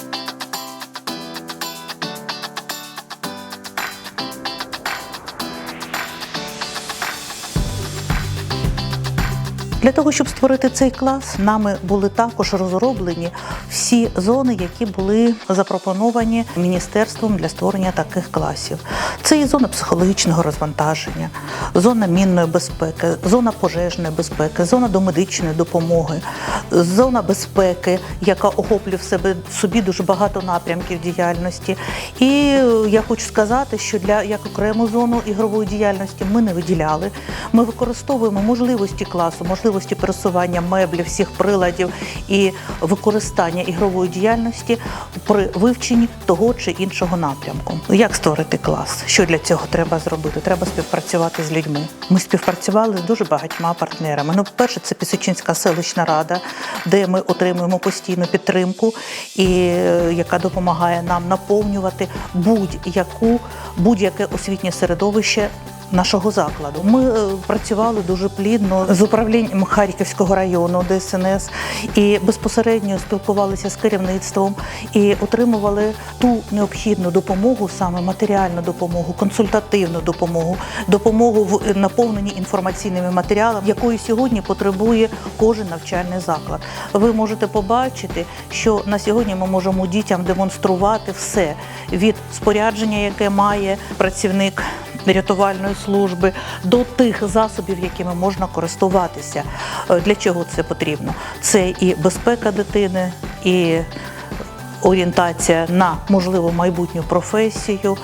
thank you Для того, щоб створити цей клас, нами були також розроблені всі зони, які були запропоновані міністерством для створення таких класів. Це і зона психологічного розвантаження, зона мінної безпеки, зона пожежної безпеки, зона домедичної допомоги, зона безпеки, яка охоплює в себе собі дуже багато напрямків діяльності. І я хочу сказати, що для як окрему зону ігрової діяльності ми не виділяли. Ми використовуємо можливості класу, можливості пересування меблів, всіх приладів і використання ігрової діяльності при вивченні того чи іншого напрямку. Як створити клас? Що для цього треба зробити? Треба співпрацювати з людьми. Ми співпрацювали з дуже багатьма партнерами. Ну, по-перше, це Пісочинська селищна рада, де ми отримуємо постійну підтримку, і е, яка допомагає нам наповнювати будь-яку будь-яке освітнє середовище. Нашого закладу ми е, працювали дуже плідно з управлінням Харківського району ДСНС і безпосередньо спілкувалися з керівництвом і отримували ту необхідну допомогу, саме матеріальну допомогу, консультативну допомогу, допомогу в наповненні інформаційними матеріалами, якої сьогодні потребує кожен навчальний заклад. Ви можете побачити, що на сьогодні ми можемо дітям демонструвати все від спорядження, яке має працівник рятувальної служби до тих засобів, якими можна користуватися. Е, Для чого це потрібно? Це і безпека дитини, і орієнтація на можливу майбутню професію,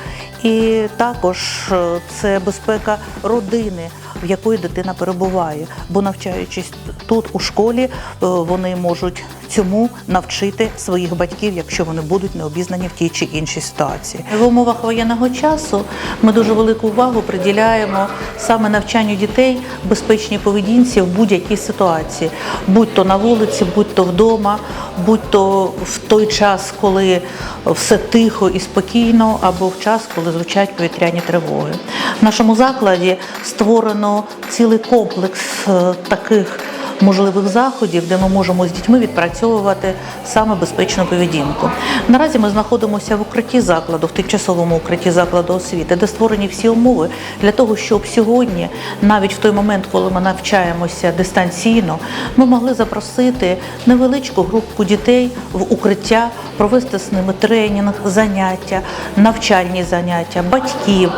і також е, це безпека родини. В якої дитина перебуває, бо навчаючись тут у школі, е, вони можуть цьому навчити своїх батьків, якщо вони будуть необізнані в тій чи іншій ситуації. В умовах воєнного часу ми дуже велику увагу приділяємо саме навчанню дітей безпечній поведінці в будь-якій ситуації, будь то на вулиці, будь то вдома, будь то в той час, коли все тихо і спокійно, або в час, коли звучать повітряні тривоги. В нашому закладі створено цілий комплекс е, таких можливих заходів, де ми можемо з дітьми відпрацьовувати саме безпечну поведінку. Наразі ми знаходимося в укритті закладу, в тимчасовому укритті закладу освіти, де створені всі умови для того, щоб сьогодні, навіть в той момент, коли ми навчаємося дистанційно, ми могли запросити невеличку групку дітей в укриття, провести з ними тренінг, заняття, навчальні заняття, батьків,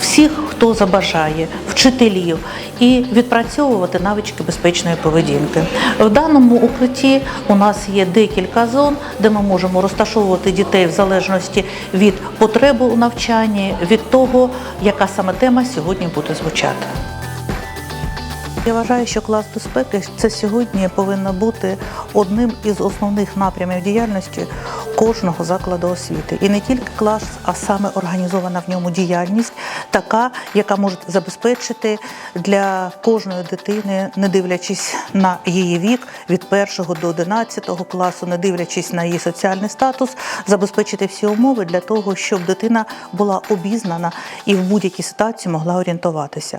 всіх, хто забажає, вчителів і відпрацьовувати навички безпечної поведінки. В даному укритті у нас є декілька зон, де ми можемо розташовувати дітей в залежності від потреби у навчанні, від того, яка саме тема сьогодні буде звучати. Я вважаю, що клас безпеки це сьогодні повинно бути одним із основних напрямів діяльності кожного закладу освіти. І не тільки клас, а саме організована в ньому діяльність, така, яка може забезпечити для кожної дитини, не дивлячись на її вік від 1 до 11 класу, не дивлячись на її соціальний статус, забезпечити всі умови для того, щоб дитина була обізнана і в будь-якій ситуації могла орієнтуватися.